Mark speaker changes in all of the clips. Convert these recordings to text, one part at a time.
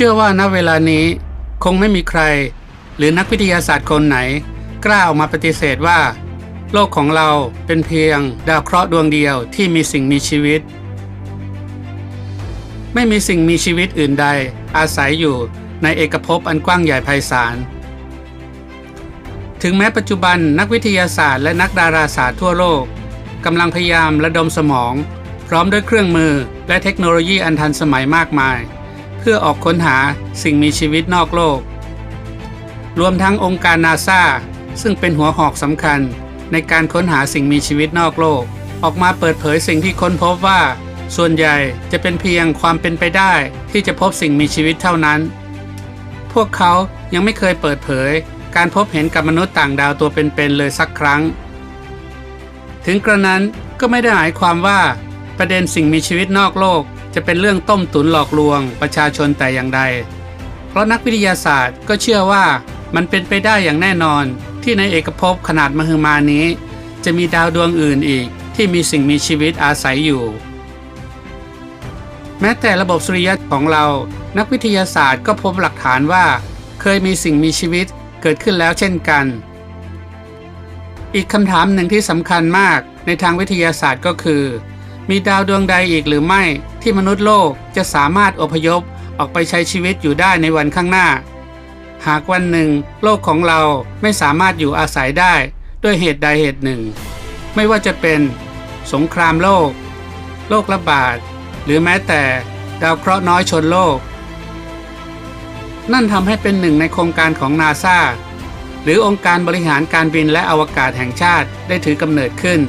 Speaker 1: ชื่อว่าณเวลานี้คงไม่มีใคร หรือนักวิทยาศาสตร์คนไหน กล้าออกมาปฏิเสธว่า โลกของเราเป็นเพียงดาวเคราะห์ดวงเดียวที่มีสิ่งมีชีวิต ไม่มีสิ่งมีชีวิตอื่นใด อาศัยอยู่ในเอกภพอันกว้างใหญ่ไพศาลถึงแม้ปัจจุบันนักวิทยาศาสตร์และนักดาราศาสตร์ทั่วโลกกำลังพยายามระดมสมอง พร้อมด้วยเครื่องมือและเทคโนโลยีอันทันสมัยมากมาย เพื่อออกค้นหาสิ่งมีชีวิตนอกโลก รวมทั้งองค์การนาซาซึ่งเป็นหัวหอกสำคัญในการค้นหาสิ่งมีชีวิตนอกโลก ออกมาเปิดเผยสิ่งที่ค้นพบว่า ส่วนใหญ่จะเป็นเพียงความเป็นไปได้ที่จะพบสิ่งมีชีวิตเท่านั้น พวกเขายังไม่เคยเปิดเผย การพบเห็นกับมนุษย์ต่างดาวตัวเป็นๆเเลยสักครั้ง ถึงกระนั้นก็ไม่ได้หมายความว่า ประเด็นสิ่งมีชีวิตนอกโลก จะเป็นเรื่องต้มตุ๋นหลอกลวงประชาชนแต่อย่างใด เพราะนักวิทยาศาสตร์ก็เชื่อว่ามันเป็นไปได้อย่างแน่นอนที่ในเอกภพขนาดมหึมานี้ จะมีดาวดวงอื่นอีกที่มีสิ่งมีชีวิตอาศัยอยู่ แม้แต่ระบบสุริยะของเรา นักวิทยาศาสตร์ก็พบหลักฐานว่า เคยมีสิ่งมีชีวิตเกิดขึ้นแล้วเช่นกัน อีกคำถามหนึ่งที่สำคัญมากในทางวิทยาศาสตร์ก็คือ มีดาวดวงใดอีกหรือไม่ ที่มนุษย์โลกจะสามารถอพยพออกไปใช้ชีวิตอยู่ได้ในวันข้างหน้า หากวันหนึ่ง โลกของเราไม่สามารถอยู่อาศัยได้ด้วยเหตุใดเหตุหนึ่ง ไม่ว่าจะเป็น สงครามโลก โรคระบาด หรือแม้แต่ดาวเคราะห์น้อยชนโลก นั่นทำให้เป็นหนึ่งในโครงการของนาซาหรือองค์การบริหารการบินและอวกาศแห่งชาติได้ถือกำเนิดขึ้น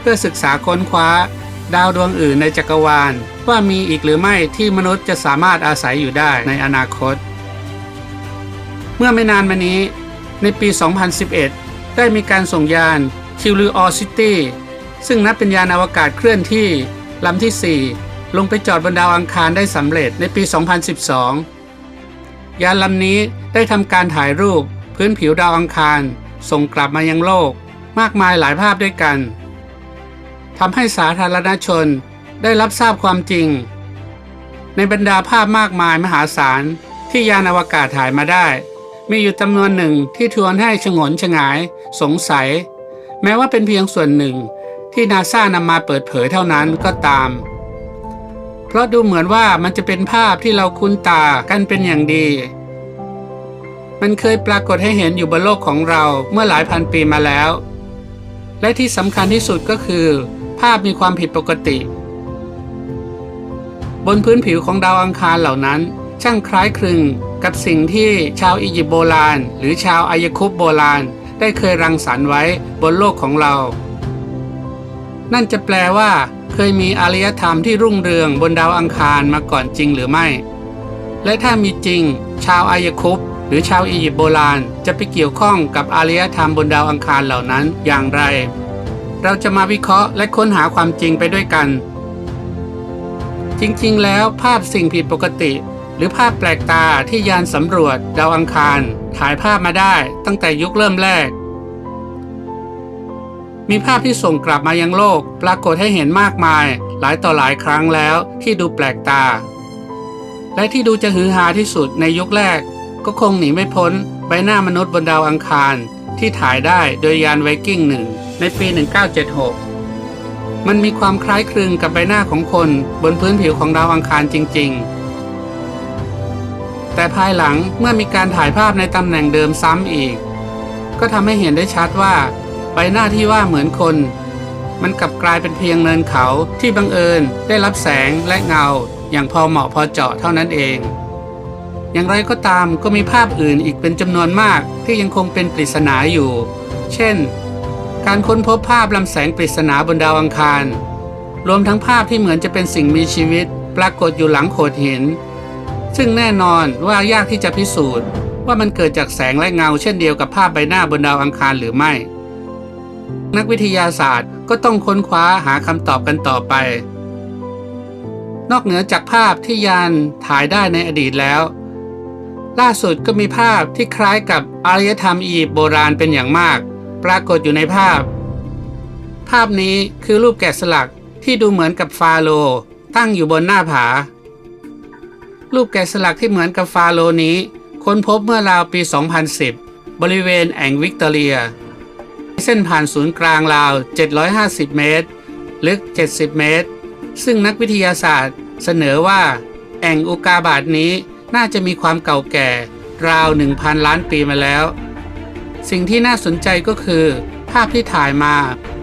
Speaker 1: เพื่อศึกษาค้นคว้า ดาวดวงอื่นในจักรวาล ว่ามีอีกหรือไม่ที่มนุษย์จะสามารถอาศัยอยู่ได้ในอนาคต เมื่อไม่นานมานี้ ในปี 2011 ได้มีการส่งยาน Curiosity ซึ่งนับเป็นยานอวกาศเคลื่อนที่ลำที่ 4 ลงไปจอดบนดาวอังคารได้สำเร็จในปี 2012 ยานลำนี้ได้ทำการถ่ายรูปพื้นผิวดาวอังคาร ส่งกลับมายังโลก มากมายหลายภาพด้วยกัน ทำให้สาธารณชนได้รับทราบความจริง ในบรรดาภาพมากมายมหาศาลที่ยานอวกาศถ่ายมาได้ มีอยู่จำนวนหนึ่งที่ทวนให้ชงนชงาย สงสัย แม้ว่าเป็นเพียงส่วนหนึ่งที่นาซานำมาเปิดเผยเท่านั้นก็ตาม เพราะดูเหมือนว่ามันจะเป็นภาพที่เราคุ้นตากันเป็นอย่างดี มันเคยปรากฏให้เห็นอยู่บนโลกของเราเมื่อหลายพันปีมาแล้ว และที่สำคัญที่สุดก็คือ ภาพมีความผิดปกติ บนพื้นผิวของดาวอังคารเหล่านั้น ช่างคล้ายคลึงกับสิ่งที่ชาวอียิปต์โบราณ หรือชาวอายคุปโบราณ ได้เคยรังสรรค์ไว้บนโลกของเรา นั่นจะแปลว่าเคยมีอารยธรรมที่รุ่งเรืองบนดาวอังคารมาก่อนจริงหรือไม่ และถ้ามีจริง ชาวอายคุปหรือชาวอียิปต์โบราณ จะไปเกี่ยวข้องกับอารยธรรมบนดาวอังคารเหล่านั้นอย่างไร เราจะมาวิเคราะห์และค้นหาความจริงไปด้วยกัน จริงๆ แล้วภาพสิ่งผิดปกติ หรือภาพแปลกตาที่ยานสำรวจ ดาวอังคาร ถ่ายภาพมาได้ตั้งแต่ยุคเริ่มแรก มีภาพที่ส่งกลับมายังโลก ปรากฏให้เห็นมากมาย หลายต่อหลายครั้งแล้วที่ดูแปลกตา และที่ดูจะฮือฮาที่สุดในยุคแรก ก็คงหนีไม่พ้นใบหน้ามนุษย์บนดาวอังคารที่ถ่ายได้โดยยานไวกิ้งหนึ่ง ในปี 1976 มันมีความคล้ายคลึงกับใบหน้าของคนบนพื้นผิวของดาวอังคารจริง ๆ แต่ภายหลังเมื่อมีการถ่ายภาพในตำแหน่งเดิมซ้ำอีก ก็ทำให้เห็นได้ชัดว่า ใบหน้าที่ว่าเหมือนคน มันกลับกลายเป็นเพียงเนินเขาที่บังเอิญได้รับแสงและเงา อย่างพอเหมาะพอเจาะเท่านั้นเองอย่างไรก็ตามก็มีภาพอื่นอีกเป็นจำนวนมากที่ยังคงเป็นปริศนาอยู่ เช่น การค้นพบภาพลำแสงปริศนาบนดาวอังคาร รวมทั้งภาพที่เหมือนจะเป็นสิ่งมีชีวิต ปรากฏอยู่หลังโขดหิน ซึ่งแน่นอนว่ายากที่จะพิสูจน์ ว่ามันเกิดจากแสงและเงาเช่นเดียวกับภาพใบหน้าบนดาวอังคารหรือไม่ นักวิทยาศาสตร์ก็ต้องค้นคว้าหาคำตอบกันต่อไป นอกเหนือจากภาพที่ยานถ่ายได้ในอดีตแล้ว ล่าสุดก็มีภาพที่คล้ายกับอารยธรรมอียิปต์โบราณเป็นอย่างมาก ปรากฏอยู่ในภาพ ภาพนี้คือรูปแกะสลักที่ดูเหมือนกับฟาโรตั้งอยู่บนหน้าผา รูปแกะสลักที่เหมือนกับฟาโรนี้ ค้นพบเมื่อราวปี 2010 บริเวณแอ่งวิกตอเรีย เส้นผ่านศูนย์กลางราว 750 เมตร ลึก 70 เมตร ซึ่งนักวิทยาศาสตร์เสนอว่า แอ่งอุกาบาตนี้น่าจะมีความเก่าแก่ราว 1,000 ล้านปีมาแล้ว สิ่งที่น่าสนใจก็คือ ภาพที่ถ่ายมา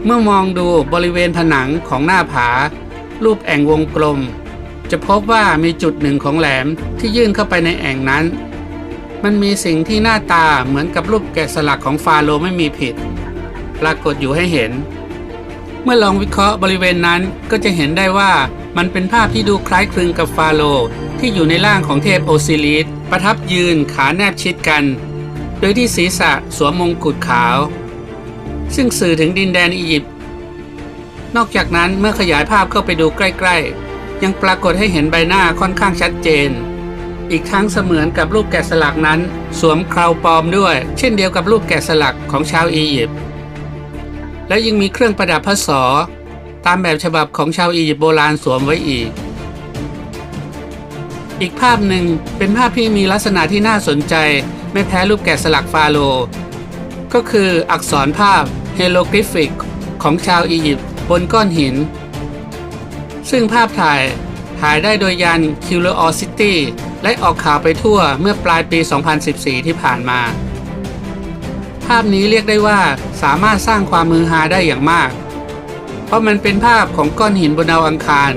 Speaker 1: เมื่อมองดูบริเวณผนังของหน้าผา รูปแอ่งวงกลม จะพบว่ามีจุดหนึ่งของแหลมที่ยื่นเข้าไปในแอ่งนั้น มันมีสิ่งที่หน้าตาเหมือนกับรูปแกะสลักของฟาโรห์ไม่มีผิด ปรากฏอยู่ให้เห็น เมื่อลองวิเคราะห์บริเวณนั้นก็จะเห็นได้ว่ามันเป็นภาพที่ดูคล้ายคลึงกับฟาโรห์ที่อยู่ในร่างของเทพโอซิริสประทับยืนขาแนบชิดกัน โดยที่ศีรษะสวมมงกุฎขาว ซึ่งสื่อถึงดินแดนอียิปต์ นอกจากนั้นเมื่อขยายภาพเข้าไปดูใกล้ ๆ ยังปรากฏให้เห็นใบหน้าค่อนข้างชัดเจน อีกทั้งเสมือนกับรูปแกะสลักนั้น สวมเคราวปลอมด้วย เช่นเดียวกับรูปแกะสลักของชาวอียิปต์ และยังมีเครื่องประดับพระศอตามแบบฉบับของชาวอียิปต์โบราณสวมไว้อีก อีกภาพหนึ่งเป็นภาพที่มีลักษณะที่น่าสนใจ ไม่แพ้รูปแกะสลักฟาโรก็คืออักษรภาพเฮโลกริฟิก ของชาวอียิปต์บนก้อนหิน ซึ่งภาพถ่ายถ่ายได้โดยยาน Curiosity และออกข่าวไปทั่วเมื่อปลายปี 2014 ที่ผ่านมา ภาพนี้เรียกได้ว่าสามารถสร้างความมือฮาได้อย่างมาก เพราะมันเป็นภาพของก้อนหินบนดาวอังคาร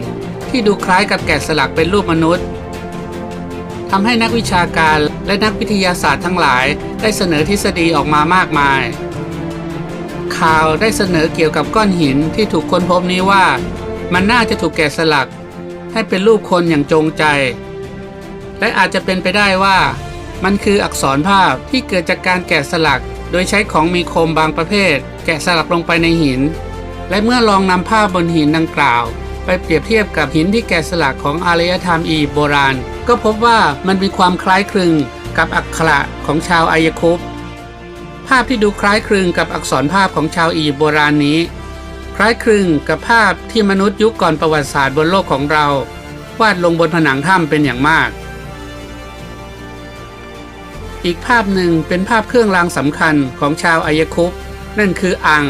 Speaker 1: ที่ดูคล้ายกับแกะสลักเป็นรูปมนุษย์ ทำให้นักวิชาการและนักวิทยาศาสตร์ทั้งหลาย ได้เสนอทฤษฎีออกมามากมาย ข่าวได้เสนอเกี่ยวกับก้อนหินที่ถูกค้นพบนี้ว่า มันน่าจะถูกแกะสลัก ให้เป็นรูปคนอย่างจงใจ และอาจจะเป็นไปได้ว่า มันคืออักษรภาพที่เกิดจากการแกะสลัก โดยใช้ของมีคมบางประเภท แกะสลักลงไปในหิน และเมื่อลองนำภาพบนหินดังกล่าว ไปเปรียบเทียบกับหินที่แกะสลักของอารยธรรมอียิปต์โบราณ ก็พบว่ามันมีความคล้ายคลึงกับอักขระของชาวอายคุปภาพที่ดูคล้ายคลึงกับอักษรภาพของชาวอียิปต์โบราณนี้ คล้ายคลึงกับภาพที่มนุษย์ยุคก่อนประวัติศาสตร์บนโลกของเรา วาดลงบนผนังถ้ำเป็นอย่างมาก อีกภาพหนึ่งเป็นภาพเครื่องรางสำคัญของชาวอายคุปนั่นคืออัง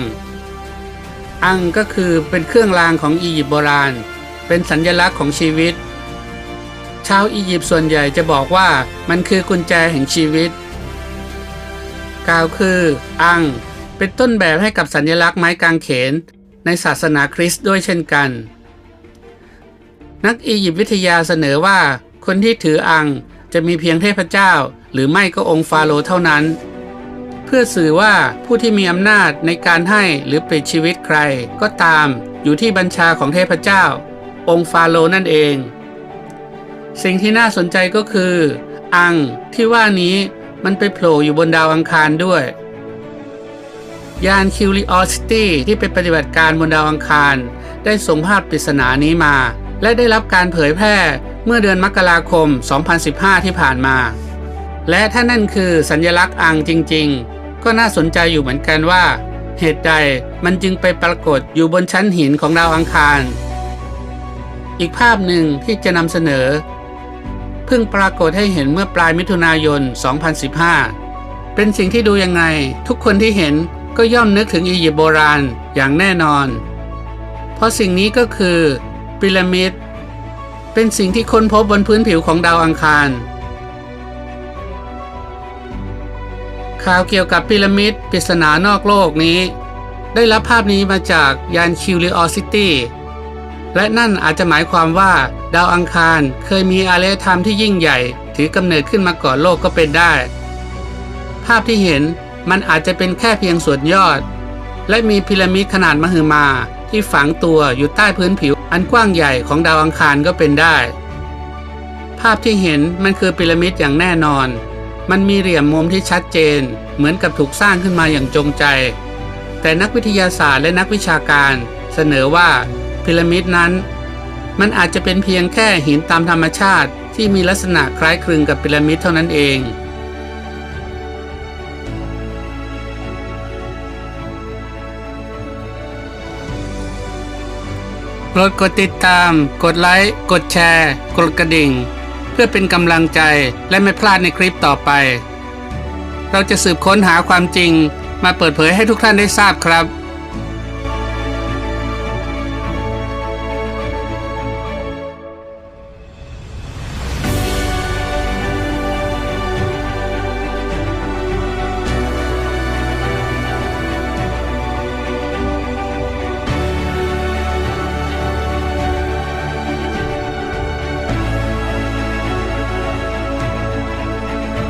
Speaker 1: อังก็คือเป็นเครื่องรางของอียิปต์โบราณ เป็นสัญญลักษณ์ของชีวิต ชาวอียิปต์ส่วนใหญ่จะบอกว่ามันคือกุญแจแห่งชีวิต กล่าวคืออังเป็นต้นแบบให้กับสัญลักษณ์ไม้กางเขน ในศาสนาคริสต์ด้วยเช่นกัน นักอียิปต์วิทยาเสนอว่าคนที่ถืออังจะมีเพียงเทพเจ้า หรือไม่ก็องค์ฟาโรห์เท่านั้น เพื่อสื่อว่าผู้ที่มีอำนาจในการให้หรือปลิดชีวิตใคร ก็ตามอยู่ที่บัญชาของเทพเจ้า องค์ฟาโรนั่นเอง สิ่งที่น่าสนใจก็คือ อังที่ว่านี้มันไปโผล่อยู่บนดาวอังคารด้วย ยาน Curiosity ที่ไปปฏิบัติการบนดาวอังคาร ได้ส่งภาพปริศนานี้มา และได้รับการเผยแพร่เมื่อเดือนมกราคม 2015 ที่ผ่านมา และถ้านั่นคือสัญญลักษณ์อังจริง ๆ ก็น่าสนใจอยู่เหมือนกันว่า เหตุใดมันจึงไปปรากฏอยู่บนชั้นหินของดาวอังคาร อีกภาพหนึ่งที่จะนำเสนอ เพิ่งปรากฏให้เห็นเมื่อปลายมิถุนายน 2015 เป็นสิ่งที่ดูยังไง ทุกคนที่เห็นก็ย่อมนึกถึงอียิปต์โบราณอย่างแน่นอน เพราะสิ่งนี้ก็คือพีระมิด เป็นสิ่งที่ค้นพบบนพื้นผิวของดาวอังคาร ข่าวเกี่ยวกับพีระมิดปริศนานอกโลกนี้ ได้รับภาพนี้มาจากยาน Curiosity และนั่นอาจจะหมายความว่า ดาวอังคารเคยมีอารยธรรมที่ยิ่งใหญ่ ถือกำเนิดขึ้นมาก่อนโลกก็เป็นได้ ภาพที่เห็นมันอาจจะเป็นแค่เพียงส่วนยอด และมีพีระมิดขนาดมหึมาที่ฝังตัวอยู่ใต้พื้นผิวอันกว้างใหญ่ของดาวอังคารก็เป็นได้ ภาพที่เห็นมันคือพีระมิดอย่างแน่นอน มันมีเหลี่ยมมุมที่ชัดเจน เหมือนกับถูกสร้างขึ้นมาอย่างจงใจ แต่นักวิทยาศาสตร์และนักวิชาการเสนอว่าพีระมิดนั้น มันอาจจะเป็นเพียงแค่หินตามธรรมชาติที่มีลักษณะคล้ายคลึงกับพีระมิดเท่านั้นเองโปรดกดติดตาม กดไลค์ กดแชร์ กดกระดิ่ง พื่อเป็นกำลังใจและไม่พลาดในคลิปต่อไป เราจะสืบค้นหาความจริงมาเปิดเผยให้ทุกท่านได้ทราบครับ